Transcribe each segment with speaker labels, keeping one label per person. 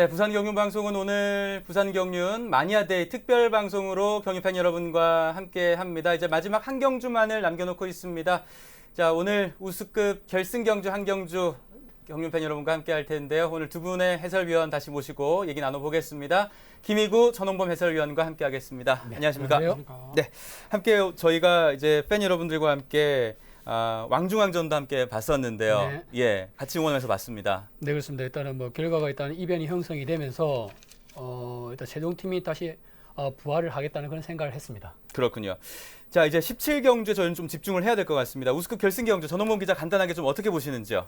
Speaker 1: 네, 부산 경륜 방송은 오늘 부산 경륜 마니아데이 특별 방송으로 경륜팬 여러분과 함께 합니다. 이제 마지막 한 경주만을 남겨놓고 있습니다. 자, 오늘 우수급 결승 경주 한 경주 경륜팬 여러분과 함께 할 텐데요. 오늘 두 분의 해설위원 다시 모시고 얘기 나눠보겠습니다. 김희구 전홍범 해설위원과 함께 하겠습니다. 안녕하십니까?
Speaker 2: 안녕하세요.
Speaker 1: 네, 함께 저희가 이제 팬 여러분들과 함께 아, 왕중왕전도 함께 봤었는데요.
Speaker 2: 네.
Speaker 1: 예, 같이 응원해서 봤습니다.
Speaker 2: 네 그렇습니다. 일단은 뭐 결과가 일단 이변이 형성이 되면서 어 일단 최종 팀이 다시 어, 부활을 하겠다는 그런 생각을 했습니다.
Speaker 1: 그렇군요. 자, 이제 17경주에 저희는 좀 집중을 해야 될 것 같습니다. 우스급 결승 경주 전홍범 기자 간단하게 좀 어떻게 보시는지요?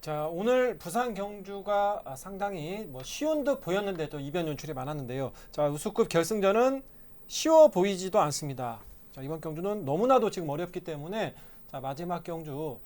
Speaker 3: 자 오늘 부산 경주가 아, 상당히 뭐 쉬운 듯 보였는데 또 이변 연출이 많았는데요. 자 우수급 결승전은 쉬워 보이지도 않습니다. 자 이번 경주는 너무나도 지금 어렵기 때문에 자 마지막 경주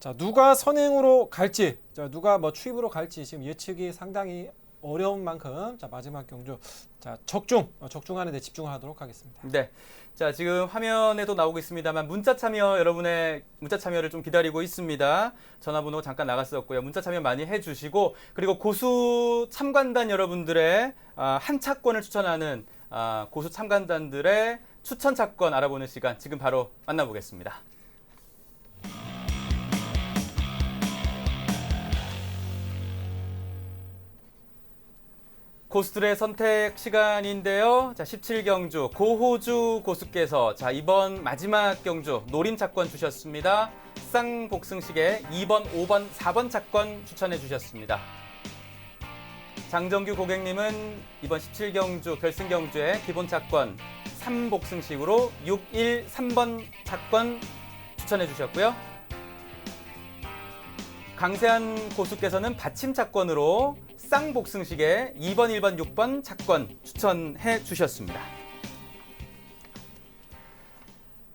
Speaker 3: 자 누가 선행으로 갈지 자 누가 뭐 추입으로 갈지 지금 예측이 상당히 어려운 만큼 자 마지막 경주 자 적중 어, 적중하는 데 집중하도록 하겠습니다.
Speaker 1: 네. 자, 지금 화면에도 나오고 있습니다만 문자 참여 여러분의 문자 참여를 좀 기다리고 있습니다. 전화번호 잠깐 나갔었고요. 문자 참여 많이 해주시고 그리고 고수 참관단 여러분들의 아, 한 차권을 추천하는 아, 고수 참관단들의 추천 차권 알아보는 시간 지금 바로 만나보겠습니다. 고수들의 선택 시간인데요. 자, 17경주 고호주 고수께서 자, 이번 마지막 경주 노림 차권 주셨습니다. 쌍복승식에 2번, 5번, 4번 차권 추천해 주셨습니다. 장정규 고객님은 이번 17경주 결승 경주의 기본 차권 3복승식으로 6, 1, 3번 차권 추천해 주셨고요. 강세한 고수께서는 받침 차권으로 쌍복승식에 2번, 1번, 6번 차권 추천해 주셨습니다.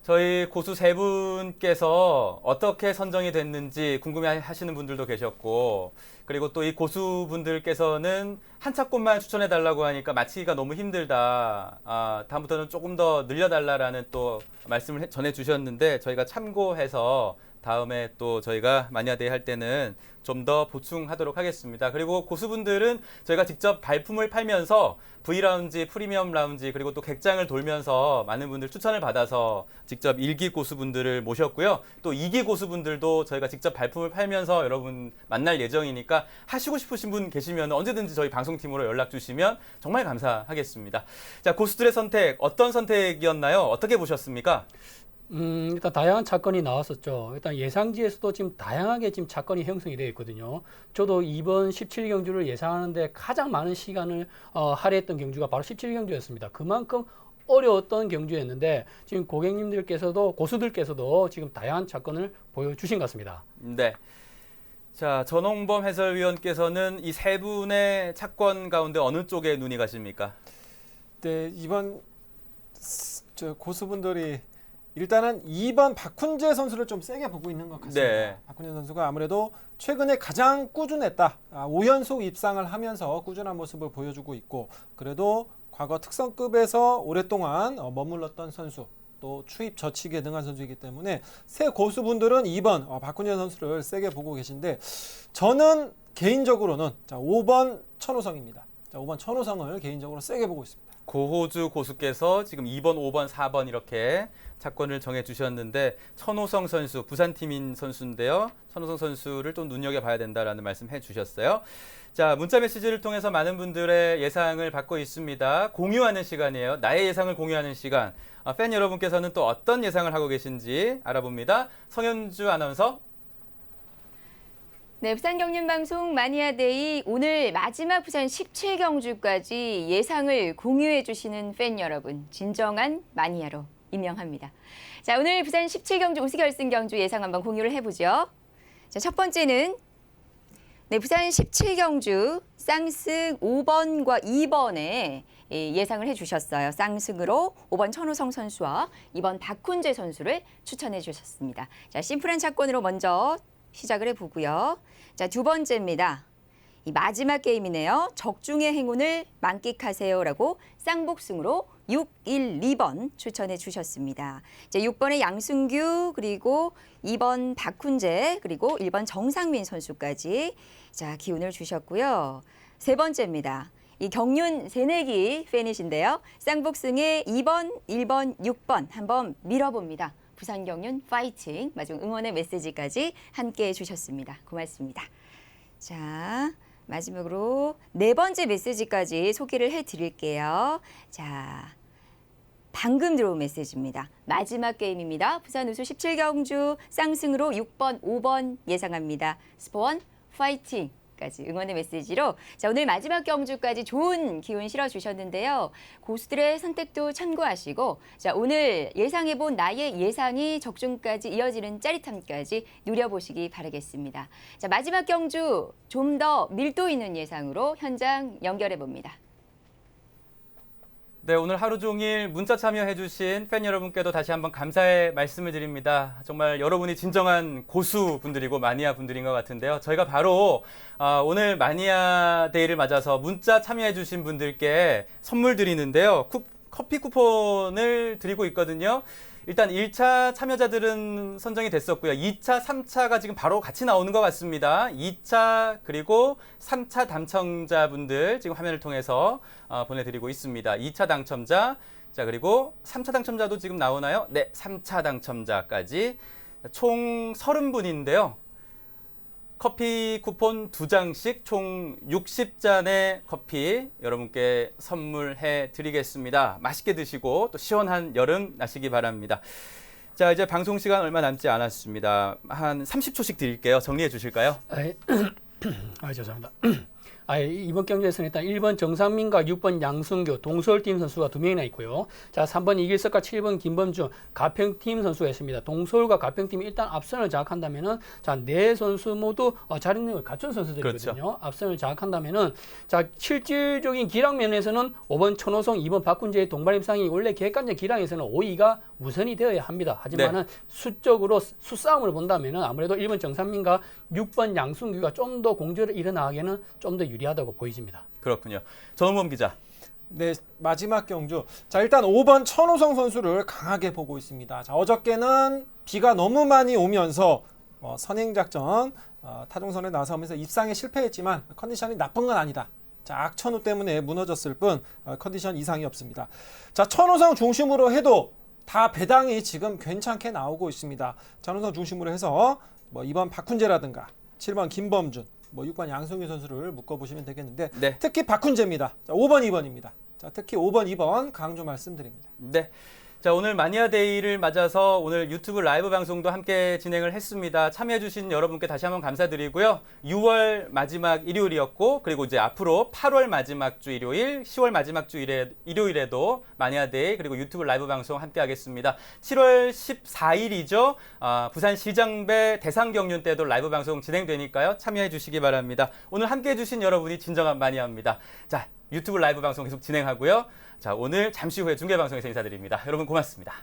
Speaker 1: 저희 고수 세 분께서 어떻게 선정이 됐는지 궁금해 하시는 분들도 계셨고, 그리고 또 이 고수분들께서는 한 차권만 추천해 달라고 하니까 마치기가 너무 힘들다. 아, 다음부터는 조금 더 늘려달라라는 또 말씀을 해- 전해 주셨는데, 저희가 참고해서 다음에 또 저희가 마니아데이 할 때는 좀 더 보충하도록 하겠습니다. 그리고 고수분들은 저희가 직접 발품을 팔면서 V라운지, 프리미엄 라운지, 그리고 또 객장을 돌면서 많은 분들 추천을 받아서 직접 일기 고수분들을 모셨고요. 또 이기 고수분들도 저희가 직접 발품을 팔면서 여러분 만날 예정이니까 하시고 싶으신 분 계시면 언제든지 저희 방송팀으로 연락 주시면 정말 감사하겠습니다. 자, 고수들의 선택, 어떤 선택이었나요? 어떻게 보셨습니까?
Speaker 2: 음, 일단 다양한 차건이 나왔었죠. 일단 예상지에서도 지금 다양하게 지금 차건이 형성이 되어 있거든요. 저도 이번 17경주를 예상하는데 가장 많은 시간을 어, 할애했던 경주가 바로 17경주였습니다. 그만큼 어려웠던 경주였는데 지금 고객님들께서도 고수들께서도 지금 다양한 차건을 보여주신 것 같습니다.
Speaker 1: 네. 자, 전홍범 해설위원께서는 이 세 분의 차권 가운데 어느 쪽에 눈이 가십니까?
Speaker 3: 네, 이번 스- 저 고수분들이 일단은 2번 박훈재 선수를 좀 세게 보고 있는 것 같습니다.
Speaker 1: 네.
Speaker 3: 박훈재 선수가 아무래도 최근에 가장 꾸준했다. 아, 5연속 입상을 하면서 꾸준한 모습을 보여주고 있고 그래도 과거 특성급에서 오랫동안 어, 머물렀던 선수 또 추입 저치기에 능한 선수이기 때문에 새 고수분들은 2번 어, 박훈재 선수를 세게 보고 계신데 저는 개인적으로는 자 5번 천호성입니다. 자 5번 천호성을 개인적으로 세게 보고 있습니다.
Speaker 1: 고호주 고수께서 지금 2번, 5번, 4번 이렇게 차권을 정해 주셨는데 천호성 선수 부산팀인 선수인데요. 천호성 선수를 또 눈여겨 봐야 된다라는 말씀 해 주셨어요. 자, 문자 메시지를 통해서 많은 분들의 예상을 받고 있습니다. 공유하는 시간이에요. 나의 예상을 공유하는 시간. 아, 팬 여러분께서는 또 어떤 예상을 하고 계신지 알아봅니다. 성현주 아나운서
Speaker 4: 네, 부산 경륜 방송 마니아데이 오늘 마지막 부산 17경주까지 예상을 공유해 주시는 팬 여러분, 진정한 마니아로 임명합니다. 자, 오늘 부산 17경주 우승 결승 경주 예상 한번 공유를 해보죠. 자, 첫 번째는 네, 부산 17경주 쌍승 5번과 2번에 예상을 해주셨어요. 쌍승으로 5번 천호성 선수와 2번 박훈재 선수를 추천해 주셨습니다. 자, 심플한 차권으로 먼저 시작을 해보고요. 자, 두 번째입니다. 이 마지막 게임이네요. 적중의 행운을 만끽하세요라고 쌍복승으로 6, 1, 2번 추천해 주셨습니다. 자, 6번의 양승규 그리고 2번 박훈재 그리고 1번 정상민 선수까지 자, 기운을 주셨고요. 세 번째입니다. 이 경륜 새내기 팬이신데요. 쌍복승의 2번, 1번, 6번 한번 밀어봅니다. 부산 경륜 파이팅. 마지막 응원의 메시지까지 함께 해 주셨습니다. 고맙습니다. 자, 마지막으로 네 번째 메시지까지 소개를 해드릴게요. 자, 방금 들어온 메시지입니다. 마지막 게임입니다. 부산 우수 17경주 쌍승으로 6번, 5번 예상합니다. 스포원 파이팅! 까지 응원의 메시지로 자 오늘 마지막 경주까지 좋은 기운 실어 주셨는데요. 고수들의 선택도 참고하시고 자 오늘 예상해 본 나의 예상이 적중까지 이어지는 짜릿함까지 누려보시기 바라겠습니다. 자 마지막 경주 좀 더 밀도 있는 예상으로 현장 연결해 봅니다.
Speaker 1: 네, 오늘 하루 종일 문자 참여해주신 팬 여러분께도 다시 한번 감사의 말씀을 드립니다. 정말 여러분이 진정한 고수 분들이고 마니아 분들인 것 같은데요. 저희가 바로 아, 오늘 마니아 데이를 맞아서 문자 참여해주신 분들께 선물 드리는데요. 쿠- 커피 쿠폰을 드리고 있거든요. 일단 1차 참여자들은 선정이 됐었고요. 2차, 3차가 지금 바로 같이 나오는 것 같습니다. 2차 그리고 3차 당첨자분들 지금 화면을 통해서 어, 보내드리고 있습니다. 2차 당첨자, 자 그리고 3차 당첨자도 지금 나오나요? 네, 3차 당첨자까지 총 30분인데요. 커피 쿠폰 두 장씩 총 60잔의 커피 여러분께 선물해 드리겠습니다. 맛있게 드시고 또 시원한 여름 나시기 바랍니다. 자, 이제 방송 시간 얼마 남지 않았습니다. 한 30초씩 드릴게요. 정리해 주실까요?
Speaker 2: 아이, 아, 죄송합니다. 아, 이번 경기에서는 일단 1번 정상민과 6번 양승규 동서울팀 선수가 두 명이나 있고요. 자, 3번 이길석과 7번 김범준 가평팀 선수가 있습니다. 동서울과 가평팀이 일단 앞선을 장악한다면은 자, 네 선수 모두 어, 자력을 갖춘 선수들이거든요. 앞선을 장악한다면은 자, 실질적인 기량 면에서는 5번 천호성, 2번 박훈재의 동반임상이 원래 객관적 기량에서는 5위가 우선이 되어야 합니다. 하지만은 수적으로 수싸움을 본다면은 아무래도 1번 정상민과 6번 양승규가 좀 더 공조를 일어나기에는 좀더 유리하다고 보여집니다.
Speaker 1: 그렇군요. 정범 기자.
Speaker 3: 네, 마지막 경주. 자, 일단 5번 천호성 선수를 강하게 보고 있습니다. 자, 어저께는 비가 너무 많이 오면서 어, 선행작전 어, 타종선에 나서면서 입상에 실패했지만 컨디션이 나쁜 건 아니다. 자, 악천후 때문에 무너졌을 뿐 어, 컨디션 이상이 없습니다. 자, 천호성 중심으로 해도 다 배당이 지금 괜찮게 나오고 있습니다. 천호성 중심으로 해서 뭐 2번 박훈재라든가 7번 김범준, 뭐 6번 양승규 선수를 묶어보시면 되겠는데
Speaker 1: 네.
Speaker 3: 특히 박훈재입니다. 자, 5번, 2번입니다. 자, 특히 5번, 2번 강조 말씀드립니다.
Speaker 1: 네. 자, 오늘 마니아 데이를 맞아서 오늘 유튜브 라이브 방송도 함께 진행을 했습니다. 참여해주신 여러분께 다시 한번 감사드리고요. 6월 마지막 일요일이었고, 그리고 이제 앞으로 8월 마지막 주 일요일, 10월 마지막 주 일에, 일요일에도 마니아 데이, 그리고 유튜브 라이브 방송 함께 하겠습니다. 7월 14일이죠. 아, 부산 시장배 대상 경륜 때도 라이브 방송 진행되니까요. 참여해주시기 바랍니다. 오늘 함께 해주신 여러분이 진정한 마니아입니다. 자, 유튜브 라이브 방송 계속 진행하고요. 자, 오늘 잠시 후에 중계 방송에서 인사드립니다. 여러분 고맙습니다.